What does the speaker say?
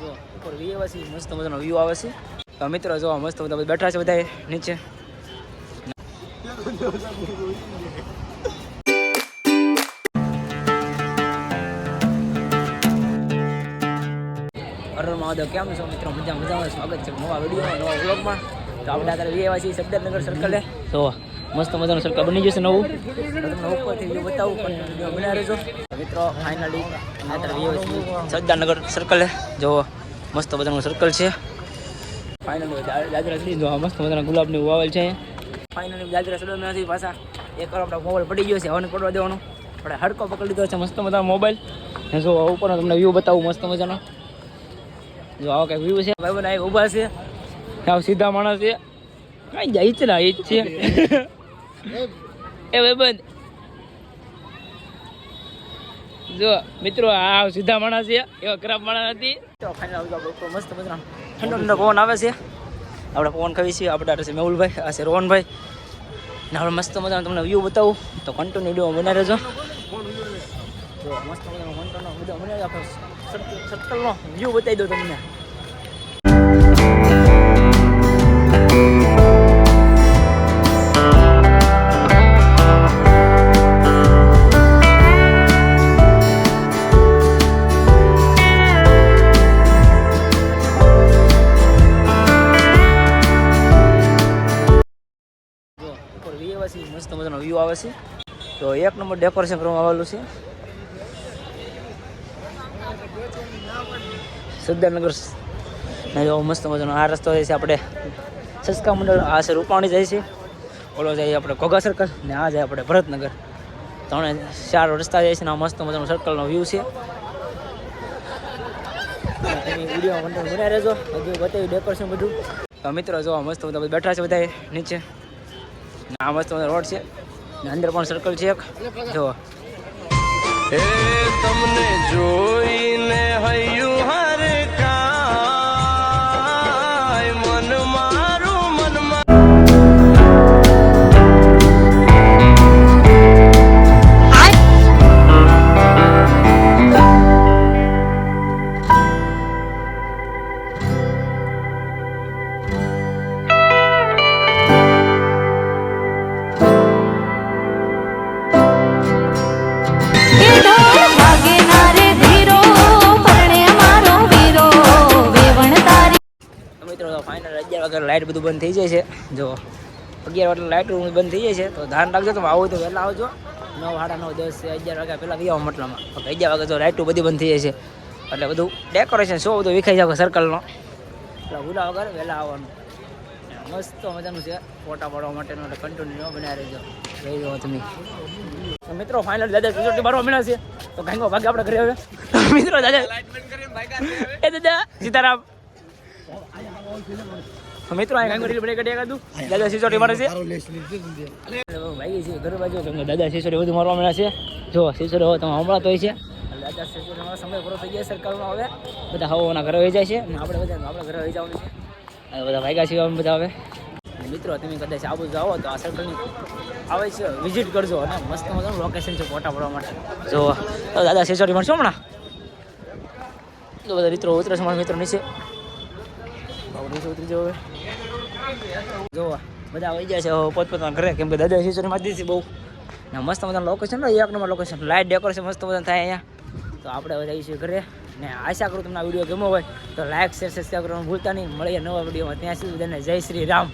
જો, ઉપર વ્યૂ મસ્ત મજાનો વ્યૂ આવે છે. તો મિત્રો, જો, મસ્ત બધા બેઠા છે બધા નીચે. અરુણ મહાદેવ, કેમ છો મિત્રો? મજા મજામાં. સ્વાગત છે નવા વીડિયો નવા વ્લોગમાં તો આપણે અત્યારે વીએવાસી છીએ સબદારનગર સર્કલે તો મસ્ત મજાનું સર્કલ બની જશે નવું. તમને ઉપરથી વ્યૂ બતાવું પણ વીડિયો રહેજો મિત્રો ફાઇનલી અત્યારે સરદારનગર સર્કલે જો મસ્ત મજાનું સર્કલ છે. ફાઇનલી જાજરા જો મસ્ત મજાના ગુલાબની વાવેલ છે. ફાઇનલી દાદરા નથી પાછા એક વાર આપણા મોબાઈલ પડી ગયો છે. હવે પડવા દેવાનો. આપણે હડકો પકડી લીધો છે મસ્ત મજાનો મોબાઈલ. ને જો ઉપરનો તમને વ્યૂ બતાવું મસ્ત મજાનો. જો આવો કંઈક વ્યૂ છે. ભાઈ બધા ઊભા છે. સીધા માણસ છે. કાંઈ જાય છે ને એ જ છે. એ ભાઈબંધ. જો, મિત્રો, આ સીધા માણસ છે, એવા ખરાબ માણસ નથી. તો ફાઇનલ આવી મસ્ત મજાનો. ઠંડો ઠંડો પવન આવે છે. આપણે પવન ખાવી છીએ. આપણે છે મેહુલભાઈ, આ છે રોહનભાઈ. ને આપણે મસ્ત મજાનો તમને વ્યૂ બતાવું. તો કન્ટિન્યુ વીડિયો બનાવી રહેજો. મસ્ત મજાનો કન્ટિન્યુ વીડિયો બનાવી આપણે સર્કલનો વ્યૂ બતાવી દો તમને. છે. મસ્ત મજાનો વ્યૂ આવે છે. તો એક નંબર ડેકોરેશન કરવામાં આવેલું છે. સરદારનગર જો, મસ્ત મજાનો આ રસ્તો જાય છે આપણે સસ્કા મંડળ. આ છે રૂપાણી જાય છે. ઓલો જાય આપણે ઘોઘા સર્કલ ને આ જાય આપણે ભરતનગર. ત્રણે ચાર રસ્તા જાય છે ને આ મસ્ત મજાનો સર્કલનો વ્યૂ છે. વીડિયો કન્ટેન્ટ બનાવી રહેજો. હજુ બતાવ્યું ડેકોરેશન બધું. મિત્રો, જો મસ્ત બધા બેઠા છે બધા નીચે. આ મસ્ત રોડ છે અંદર પણ સર્કલ છે એક. જો. તમને જોઈને વાગે લાઇટ બધું બંધ થઈ જાય છે. જો અગિયાર વાગે લાઇટ રૂમ બંધ થઈ જાય છે તો ધ્યાન રાખજો તમે આવો તો વહેલા આવજો. નવ સાડા નવ દસ અગિયાર વાગ્યા પહેલાં બી આવો મતલબમાં અગિયાર વાગે તો લાઇટો બધી બંધ થઈ જાય છે. એટલે બધું ડેકોરેશન શો બધું વિખાઈ જાવ સર્કલનો એટલે ભૂલા વગર વહેલા આવવાનું. મસ્ત મજાનું છે ફોટા પાડવા માટેનું એટલે કન્ટિન્યુ બનાવી રહેજો રહી જાઓ તમે. મિત્રો ફાઇનલ દાદા સિક્યોરિટી બારવા મળ્યા છે. તો ગાંગો ભાગે આપણે ઘરે હવે મિત્રો દાદા. એ દાદા સીતારામ. મિત્રો આ ગાંગો રીલ બ્રેક કાઢ્યા કાઢું દાદા સિક્યોરિટી મારે છે. ભાઈ છે ઘર બાજુ. દાદા સિક્યોરિટી બધું મારવા મળ્યા છે. જો સિક્યોરિટી હવે તમે હમણાં તો છે. દાદા સિક્યોરિટી મારો સમય પૂરો થઈ જાય સરકારનો હવે. બધા હવાના ઘરે વહી જાય છે. અને આપણે બધા આપણે ઘરે વહી જવાનું છે. બધા ભાગ્યા છે અમે બધા હવે. મિત્રો તમે કદાચ આબુ જાઓ તો આ સર્કલની આવે છે વિઝિટ કરજો અને મસ્ત મજાનું લોકેશન છે ફોટા પડવા માટે. જો દાદા સિક્યોરિટી મળશો હમણાં? તો બધા મિત્રો ઉતરે છે મારા મિત્રો નીચે નીચે ઉતરી જાવ. બધા આવી જાય છે પોતપોતાના ઘરે. કેમ કે દાદા સિક્યોરિટી માં દીધી બહુ. ને મસ્ત મજાનું લોકેશન ને એક નંબર લોકેશન લાઇટ ડેકોરેશન મસ્ત મજાનું થાય અહીંયા. તો આપણે હવે જઈએ ઘરે. ને આશા કરું તમને વીડિયો ગમ્યો હોય, તો લાઈક શેર સબસ્ક્રાઈબ કરવાનું ભૂલતા નહીં. મળીએ નવા વિડીયોમાં. ત્યાં સુધી બધાને જય શ્રી રામ.